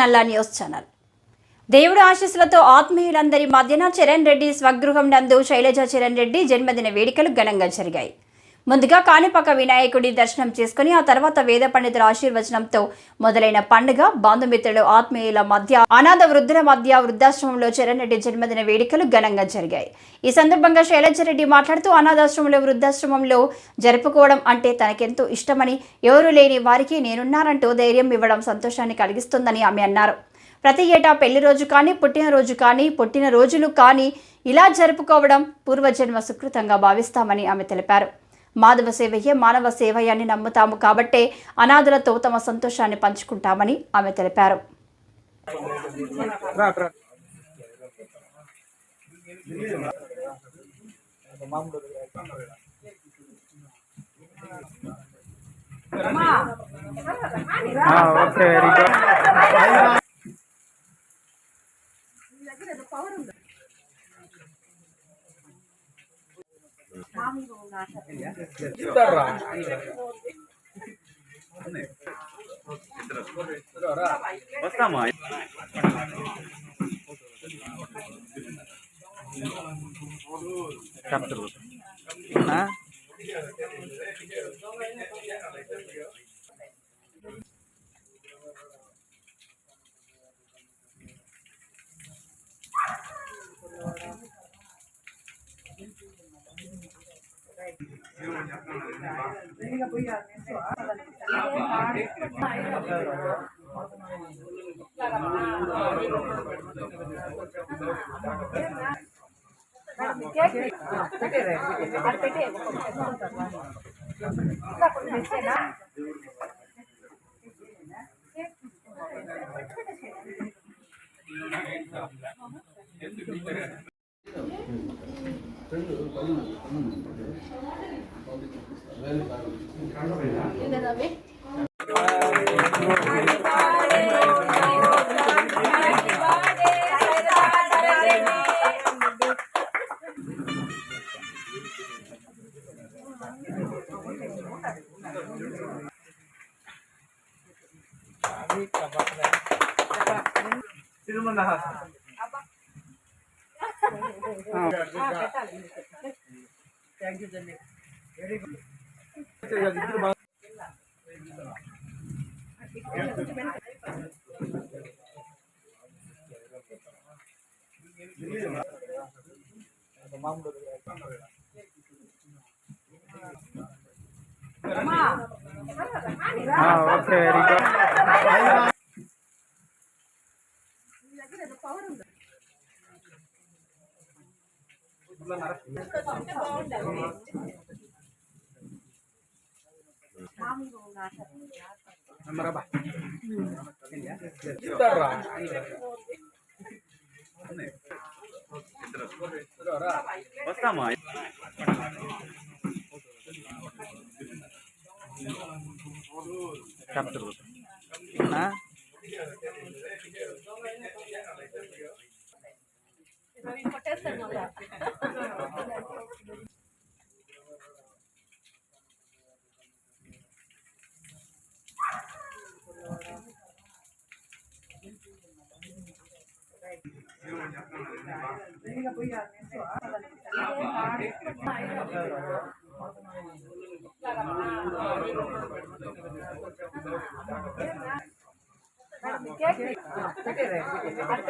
నల్లా news channel. దేవుడు ఆశీస్సులతో ఆత్మీయులందరి మధ్యన చరణ్ రెడ్డి స్వగృహం నందు శైలజ చరణ్ రెడ్డి జన్మదిన వేడుకలు ఘనంగా జరిగాయి. ముందుగా కాణిపాక వినాయకుడి దర్శనం చేసుకుని ఆ తర్వాత వేద పండితుల ఆశీర్వచనంతో మొదలైన పండుగ బంధుమిత్రులు ఆత్మీయుల మధ్య అనాథ వృద్ధుల మధ్య వృద్ధాశ్రమంలో చరణ్రెడ్డి జన్మదిన వేడుకలు ఘనంగా జరిగాయి. ఈ సందర్భంగా శైలజరెడ్డి మాట్లాడుతూ అనాథాశ్రమంలో వృద్ధాశ్రమంలో జరుపుకోవడం అంటే తనకెంతో ఇష్టమని ఎవరూ లేని వారికి నేనున్నానంటూ ధైర్యం ఇవ్వడం సంతోషాన్ని కలిగిస్తుందని ఆమె అన్నారు. ప్రతి ఏటా పెళ్ళి రోజు కానీ పుట్టినరోజు కానీ పుట్టిన రోజులు కానీ ఇలా జరుపుకోవడం పూర్వజన్మ సుకృతంగా భావిస్తామని ఆమె తెలిపారు. మాధవ సేవయ్యే మానవ సేవయ్య అని నమ్ముతాము కాబట్టే అనాథులతో తమ సంతోషాన్ని పంచుకుంటామని ఆమె తెలిపారు. ఓకే వస్తామా చెప్తారు ఎందుకు గుడ్ వస్తామా చెప్తారు ఆ? ఆ, ఓకే వెరీ గుడ్ వస్తామా చెప్తారు ఆ?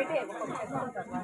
సతీష్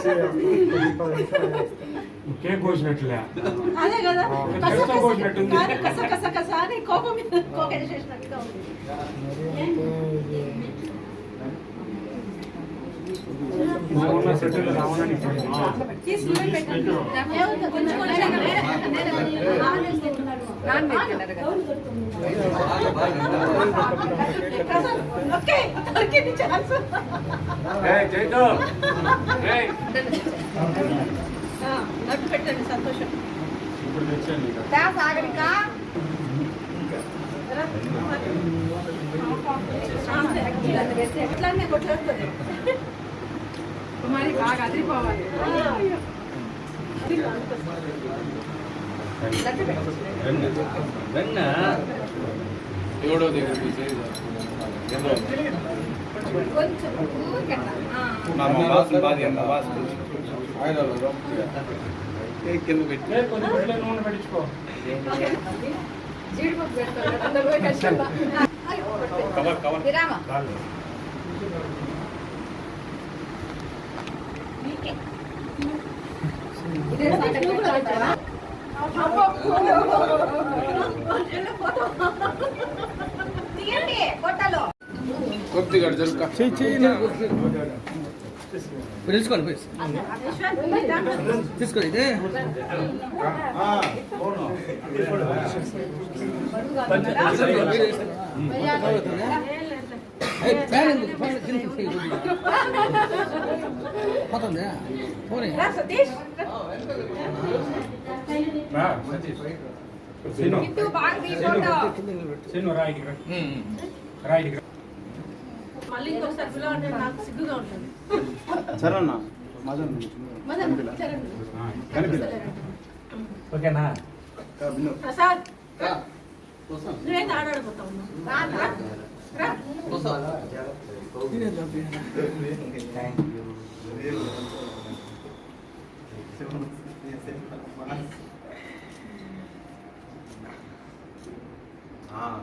హ్యాపీ బర్త్డే అయిపోయింది అయిపోయింది కేక్ కోసినట్లే అదే కదా కస కస కోసినట్టుంది. కస కస కస కస అని కోపం మీద కోకేట్ చేసినట్టుగా ఉంది మా ఉన్న సెటిల్ రావడానికి తీసి నువ్వే పెట్టు. ఏముంది? కొంచెం కొంచెం వేరే- నాన్ నట్టు పెట్టండి సంతోషం. ఇక. ఎట్లానే కొట్టేస్తుంది మరి బాగా అదిరిపోవాలి. వెన్న వెన్న కొంచెం ఊరికెట్లా. ఆ. నూనె పెట్టించుకో జీడిపప్పు పెడతారు విరామ ఇదే సంగతి. నువ్వు కూడా పెట్టావా? అబ్బో. తీయండి పొట్టలో తెలుసుకోండి ప్లీజ్ తీసుకోండి ఇదే కొద్దిగా. పోతుందా పోనీ సతీష్ సిగ్గుగా ఓకేనా ప్రసాద్ నువ్వేం ఆడాడిపోతావు రా Ah.